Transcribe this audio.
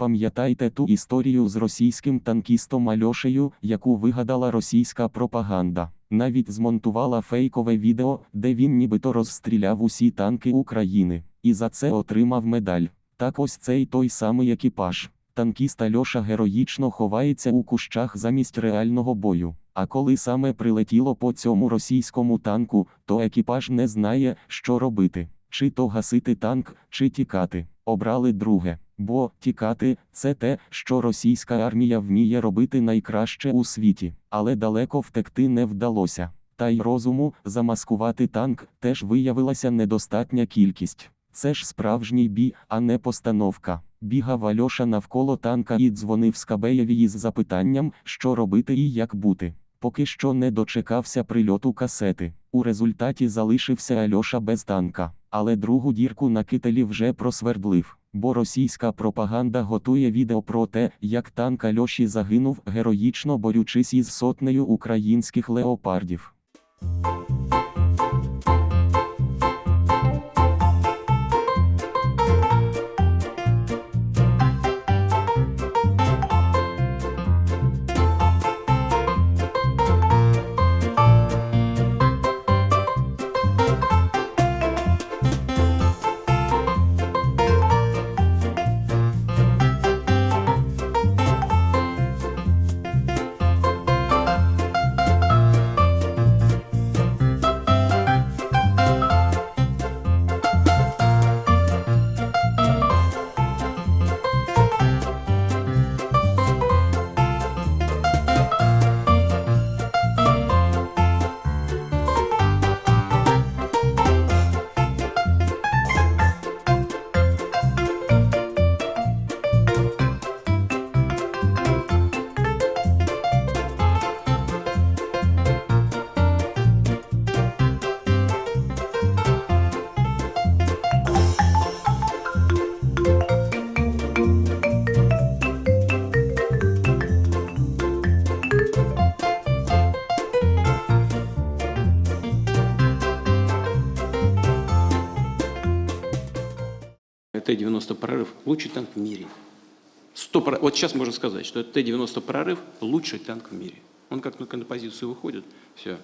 Пам'ятайте ту історію з російським танкістом Альошею, яку вигадала російська пропаганда. Навіть змонтувала фейкове відео, де він нібито розстріляв усі танки України, і за це отримав медаль. Так ось цей той самий екіпаж. Танкіст Альоша героїчно ховається у кущах замість реального бою. А коли саме прилетіло по цьому російському танку, то екіпаж не знає, що робити: чи то гасити танк, чи тікати. Обрали друге. Бо тікати це те, що російська армія вміє робити найкраще у світі, але далеко втекти не вдалося. Та й розуму замаскувати танк теж виявилася недостатня кількість. Це ж справжній бій, а не постановка. Бігав Альоша навколо танка і дзвонив Скабеєві із запитанням, що робити і як бути. Поки що не дочекався прильоту касети. У результаті залишився Альоша без танка, але другу дірку на кителі вже просвердлив. Бо російська пропаганда готує відео про те, як танк Альоші загинув, героїчно борючись із сотнею українських леопардів. Т-90 прорыв – лучший танк в мире. 100 про- Вот сейчас можно сказать, что Т-90 прорыв – лучший танк в мире. Он как только на позицию выходит, все,